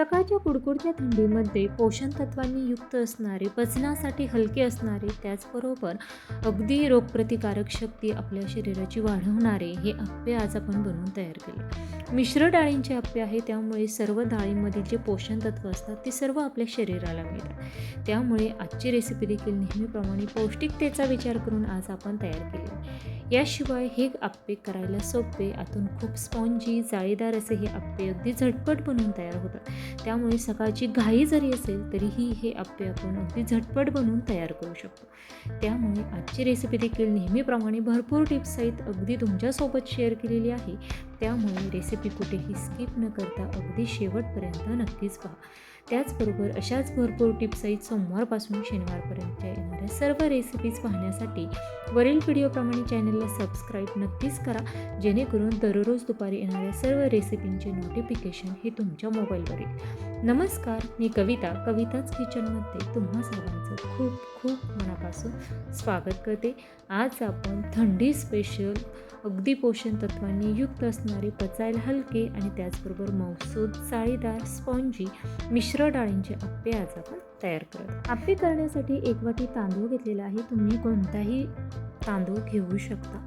सकाळच्या कुडकुडत्या थंडीमध्ये पोषण तत्वांनी युक्त असणारे पचनासाठी हलके असणारे त्याचबरोबर अगदी रोगप्रतिकारक शक्ती आपल्या शरीराची वाढवणारे हे आप्पे आज आपण बनवून तयार केले. मिश्र डाळींचे आप्पे आहे त्यामुळे सर्व डाळींमधील जे पोषण तत्व असतात ते सर्व आपल्या शरीराला मिळतात. त्यामुळे आजची रेसिपी देखील नेहमीप्रमाणे पौष्टिकतेचा विचार करून आज आपण तयार केली याशिवाय हे आप्पे करायला सोपे आतून खूप स्पॉन्जी जाळीदार असे हे आप्पे अगदी झटपट बनवून तयार होतात. त्यामुळे सकाळची घाई जरी असेल तरीही हे आप्पे आपण अगदी झटपट बनवून तयार करू शकतो. त्यामुळे आजची रेसिपी देखील नेहमीप्रमाणे भरपूर टिप्स आहेत अगदी तुमच्यासोबत शेअर केलेली आहे. त्यामुळे रेसिपी कुठेही स्किप न करता अगदी शेवटपर्यंत नक्कीच पहा. त्याचबरोबर अशाच भरपूर टिप्सहित सोमवारपासून शनिवारपर्यंतच्या येणाऱ्या सर्व रेसिपीज पाहण्यासाठी वरील व्हिडिओप्रमाणे चॅनलला सबस्क्राईब नक्कीच करा जेणेकरून दररोज दुपारी येणाऱ्या सर्व रेसिपींचे नोटिफिकेशन हे तुमच्या मोबाईलवर येईल. नमस्कार मी कविता कविताच किचनमध्ये तुम्हा सर्वांचं खूप खूप मनापासून स्वागत करते. आज आपण थंडी स्पेशल अगदी पोषण तत्वांनी युक्त असणारे पचायला हलके आणि त्याचबरोबर मौसूद चाळीदार स्पॉन्जी मिश्र मिश्र डाळींचे आप्पे आज आपण तयार करत आप्पे करण्यासाठी एक वाटी तांदूळ घेतलेला आहे. तुम्ही कोणताही तांदूळ घेऊ शकता.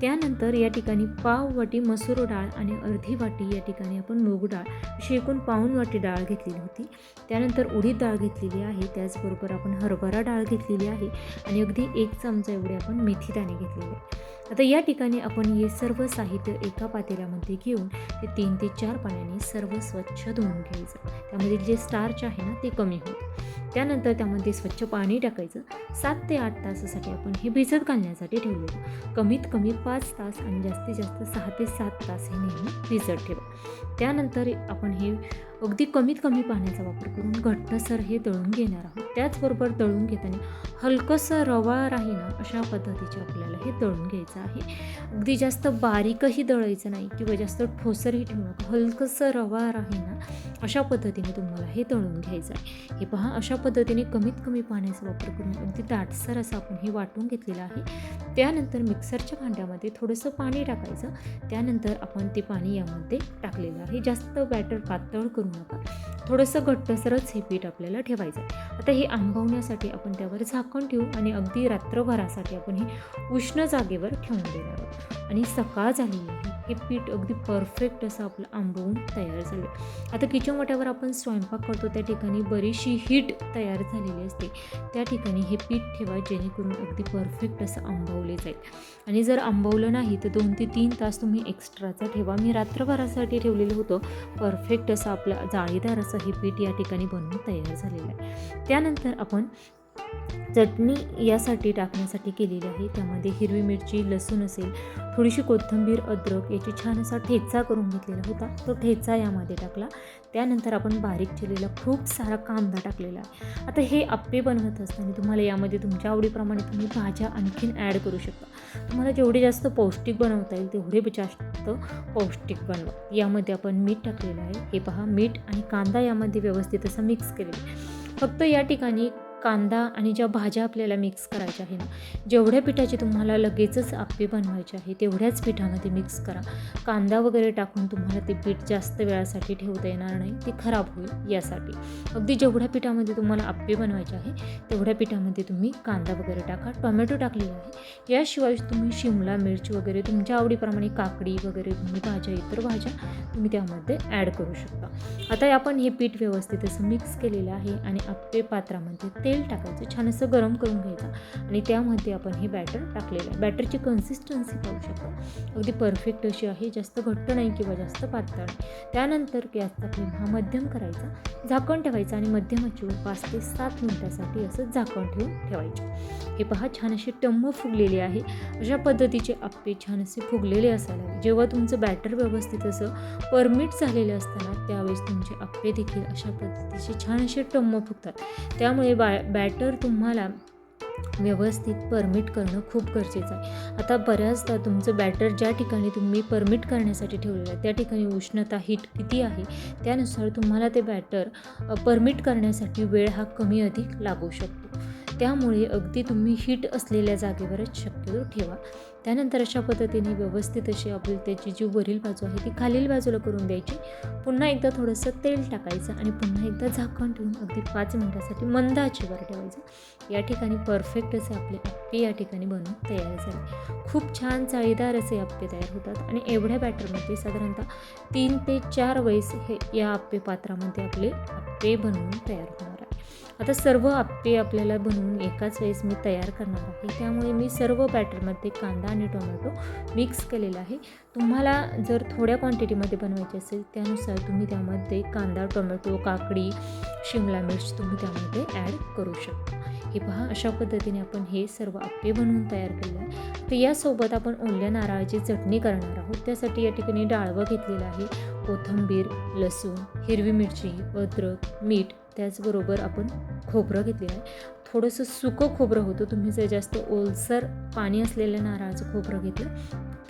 त्यानंतर या ठिकाणी पाव वाटी मसूर डाळ आणि अर्धी वाटी या ठिकाणी आपण मूग डाळ अशी एकूण पाऊन वाटी डाळ घेतलेली होती. त्यानंतर उडीद डाळ घेतलेली आहे. त्याचबरोबर आपण हरभरा डाळ घेतलेली आहे आणि अगदी एक चमचा एवढे आपण मेथी दाणे घेतलेले आहे आता या ठिकाणी आपण हे सर्व साहित्य एका पातेल्यामध्ये घेऊन ते तीन ते चार पाण्याने सर्व स्वच्छ धुवून घ्यायचं. त्यामध्ये जे स्टार्च आहे ना ते कमी होईल. त्यानंतर त्यामध्ये स्वच्छ पाणी टाकायचं. सात ते आठ तासासाठी आपण हे भिजत घालण्यासाठी ठेवलेलं. कमीत कमी पाच तास आणि जास्तीत जास्त सहा ते सात तास हे नेहमी भिजत ठेवा. त्यानंतर आपण हे अगदी कमीत कमी पाण्याचा वापर करून घट्टसर हे दळून घेणार आहोत. त्याचबरोबर तळून घेताना हलकंसं रवा राहीना अशा पद्धतीचे आपल्याला हे तळून घ्यायचं आहे. अगदी जास्त बारीकही दळायचं नाही किंवा जास्त ठोसरही ठेवू नका. हलकंसं रवा राहीना अशा पद्धतीने तुम्हाला हे तळून घ्यायचं आहे. हे पहा अशा पद्धतीने कमीत कमी पाण्याचा वापर करून अगदी दाटसर असं आपण हे वाटून घेतलेलं आहे. त्यानंतर मिक्सरच्या भांड्यामध्ये थोडंसं पाणी टाकायचं. त्यानंतर आपण ते पाणी यामध्ये टाकलेलं आहे. जास्त बॅटर पातळ करू नका. थोडंसं घट्टसरच हे पीठ आपल्याला ठेवायचं आहे. आता हे आंबवण्यासाठी आपण त्यावर झाकण ठेवू आणि अगदी रात्रभरासाठी आपण हे उष्ण जागेवर ठेवून देणार आहोत. आणि सकाळ झालेली हे पीठ अगदी परफेक्ट असं आपलं आंबवून तयार झालं. आता किचन वाट्यावर आपण स्वयंपाक करतो त्या ठिकाणी बरीचशी हीट तयार झालेली असते. त्या ठिकाणी हे पीठ ठेवा जेणेकरून अगदी परफेक्ट असं आंबवले जाईल. आणि जर आंबवलं नाही तर दोन ते तीन तास तुम्ही एक्स्ट्राचा ठेवा. मी रात्रभरासाठी ठेवलेलं होतं. परफेक्ट असं आपलं जाळीदार असं हे पीठ या ठिकाणी बनवून तयार झालेलं आहे. त्यानंतर आपण चटणी यासाठी टाकण्यासाठी केलेली आहे. त्यामध्ये हिरवी मिरची लसूण असेल थोडीशी कोथिंबीर अद्रक याची छान असा ठेचा करून घेतलेला होता. तो ठेचा यामध्ये टाकला. त्यानंतर आपण बारीक चिरलेला खूप सारा कांदा टाकलेला आहे. आता हे आप्पे बनवत असताना तुम्हाला यामध्ये तुमच्या आवडीप्रमाणे तुम्ही भाज्या आणखीन ॲड करू शकता. तुम्हाला जेवढे जास्त पौष्टिक बनवता येईल तेवढे जास्त पौष्टिक बनवा. यामध्ये आपण मीठ टाकलेलं आहे. हे पहा मीठ आणि कांदा यामध्ये व्यवस्थित असं मिक्स केलेलं आहे. फक्त या ठिकाणी कांदा आणि ज्या भाज्या आपल्याला मिक्स करायच्या आहे ना जेवढ्या पिठाची तुम्हाला लगेचच आप्पे बनवायचे आहे तेवढ्याच पिठामध्ये मिक्स करा. कांदा वगैरे टाकून तुम्हाला ते पीठ जास्त वेळासाठी ठेवता येणार नाही ते खराब होईल यासाठी. अगदी जेवढ्या पिठामध्ये तुम्हाला आप्पे बनवायचे आहे तेवढ्या पिठामध्ये तुम्ही कांदा वगैरे टाका. टोमॅटो टाकलेला आहे याशिवाय तुम्ही शिमला मिरची वगैरे तुमच्या आवडीप्रमाणे काकडी वगैरे तुम्ही भाज्या इतर भाज्या तुम्ही त्यामध्ये ॲड करू शकता. आता आपण हे पीठ व्यवस्थित असं मिक्स केलेलं आहे आणि आप्पे पात्रामध्ये तेल टाकायचं छान असं गरम करून घ्यायचं आणि त्यामध्ये आपण हे बॅटर टाकलेलं आहे. बॅटरची कन्सिस्टन्सी पाहू शकता. अगदी परफेक्ट अशी आहे. जास्त घट्ट नाही किंवा जास्त पातळ नाही. त्यानंतर गॅसचा फ्लेम हा मध्यम करायचा. झाकण ठेवायचं आणि मध्यम पाच ते सात मिनिटासाठी असं झाकण ठेवून ठेवायचं. हे पहा छान अशी टम्म फुगलेली आहे. अशा पद्धतीचे आप्पे छान असे फुगलेले असायला हवे. जेव्हा तुमचं बॅटर व्यवस्थित असं परमिट झालेलं असताना त्यावेळेस तुमचे आप्पे देखील अशा पद्धतीचे छान असे टम्म फुगतात. त्यामुळे बा बॅटर तुम्हाला व्यवस्थित परमिट करणं खूप गरजेचं आहे. आता बऱ्याचदा तुमचं बॅटर ज्या ठिकाणी तुम्ही परमिट करण्यासाठी ठेवलेलं आहे त्या ठिकाणी उष्णता हीट किती आहे त्यानुसार तुम्हाला ते बॅटर परमिट करण्यासाठी वेळ हा कमी अधिक लागू शकतो. त्यामुळे अगदी तुम्ही हीट असलेल्या जागेवरच शक्यतो ठेवा. त्यानंतर अशा पद्धतीने व्यवस्थित अशी आपली त्याची जी वरील बाजू आहे ती खालील बाजूला करून द्यायची. पुन्हा एकदा थोडंसं तेल टाकायचं आणि पुन्हा एकदा झाकण ठेवून अगदी पाच मिनटासाठी मंद आचेवर ठेवायचं. या ठिकाणी परफेक्ट असे आपले अप्पे या ठिकाणी बनवून तयार झाले. खूप छान चाळीदार असे अप्पे तयार होतात आणि एवढ्या बॅटरमध्ये साधारणतः तीन ते चार वयस हे या अप्पे पात्रामध्ये आपले अप्पे बनवून तयार होतात. आता सर्व अप्पे आपल्याला बनवून एकाच वेळेस मी तयार करणार आहे. त्यामुळे मी सर्व बॅटरमध्ये कांदा आणि टोमॅटो मिक्स केलेला आहे. तुम्हाला जर थोड्या क्वांटिटीमध्ये बनवायचे असेल त्यानुसार तुम्ही त्यामध्ये कांदा टोमॅटो काकडी शिमला मिर्च तुम्ही त्यामध्ये ॲड करू शकता. हे पहा अशा पद्धतीने आपण हे सर्व अप्पे बनवून तयार केलेलं आहे. तर यासोबत आपण ओल्या नारळाची चटणी करणार आहोत. त्यासाठी या ठिकाणी डाळवं घेतलेलं आहे. कोथिंबीर लसूण हिरवी मिरची अद्रक मीठ त्याचबरोबर आपण खोबरं घेतलेलं आहे. थोडंसं सुकं खोबरं होतं. तुम्ही जर जास्त ओलसर पाणी असलेलं नारळाचं खोबरं घेतलं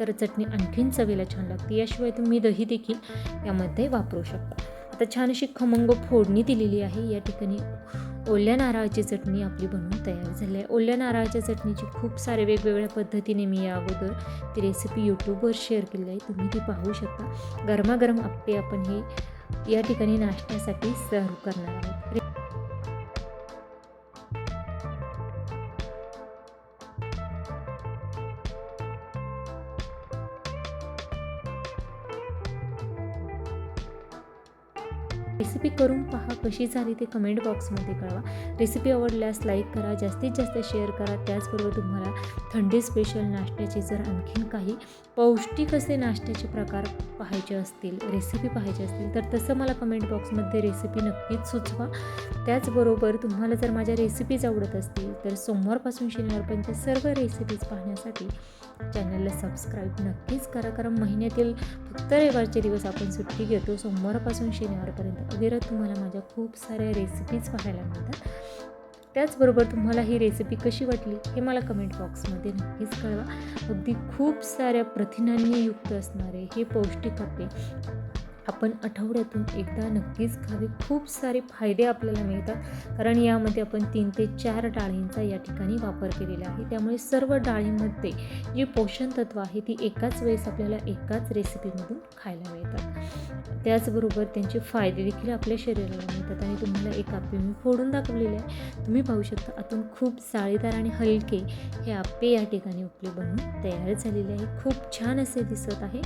तर चटणी आणखीन चवीला छान लागते. याशिवाय तुम्ही दही देखील यामध्ये वापरू शकता. आता छान अशी खमंग फोडणी दिलेली आहे. या ठिकाणी ओल्या नारळाची चटणी आपली बनवून तयार झाली आहे. ओल्या नारळाच्या चटणीची खूप सारे वेगवेगळ्या पद्धतीने मी या अगोदर ती रेसिपी यूट्यूबवर शेअर केली आहे. तुम्ही ती पाहू शकता. गरमागरम अप्पे आपण हे या ठिकाणी नाश्त्यासाठी सर्व करणार आहोत. रेसिपी करून कशी झाली ते कमेंट बॉक्समध्ये कळवा. रेसिपी आवडल्यास लाईक करा जास्तीत जास्त शेअर करा. त्याचबरोबर तुम्हाला थंडी स्पेशल नाश्त्याचे जर आणखीन काही पौष्टिक असे नाश्त्याचे प्रकार पाहायचे असतील रेसिपी पाहायची असतील तर तसं मला कमेंट बॉक्समध्ये रेसिपी नक्कीच सुचवा. त्याचबरोबर तुम्हाला जर माझ्या रेसिपीज आवडत असतील तर सोमवारपासून शनिवारपर्यंत सर्व रेसिपीज पाहण्यासाठी चॅनलला सबस्क्राईब नक्कीच करा. कारण महिन्यातील फक्त रविवारचे दिवस आपण सुट्टी घेतो. सोमवारपासून शनिवारपर्यंत अविरत तुम्हाला माझ्या खूप साऱ्या रेसिपीज पाहायला मिळतात. त्याचबरोबर तुम्हाला ही रेसिपी कशी वाटली हे मला कमेंट बॉक्समध्ये नक्कीच कळवा. अगदी खूप साऱ्या प्रथिनांनी युक्त असणारे हे पौष्टिक आपले आपण आठवड्यातून एकदा नक्कीच खावे. खूप सारे फायदे आपल्याला मिळतात. कारण यामध्ये आपण तीन ते चार डाळींचा या ठिकाणी वापर केलेला आहे. त्यामुळे सर्व डाळींमध्ये जी पोषण तत्व आहे ती एकाच वेळेस आपल्याला एकाच रेसिपीमधून खायला मिळतात. त्याचबरोबर त्यांचे फायदे देखील आपल्या शरीराला मिळतात. आणि तुम्हाला एक आपे मी फोडून दाखवलेले आहे. तुम्ही पाहू शकता आतून खूप जाळीदार आणि हलके हे आपे या ठिकाणी उपले बनवून तयार झालेले आहे. खूप छान असे दिसत आहे.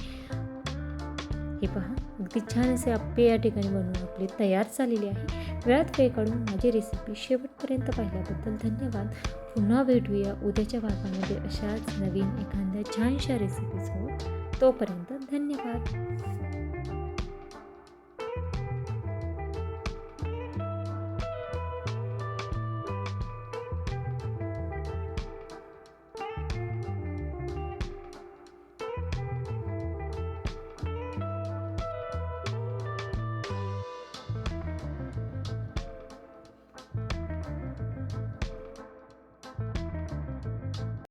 हे पहा. अगदी छान असे आप्पे या ठिकाणी बनवून आपले तयार झालेले आहे. वेळात वेळ काढून माझी रेसिपी शेवटपर्यंत पाहिल्याबद्दल धन्यवाद. पुन्हा भेटूया उद्याच्या भागामध्ये अशाच नवीन एखाद्या छानशा रेसिपीज हो. तोपर्यंत धन्यवाद.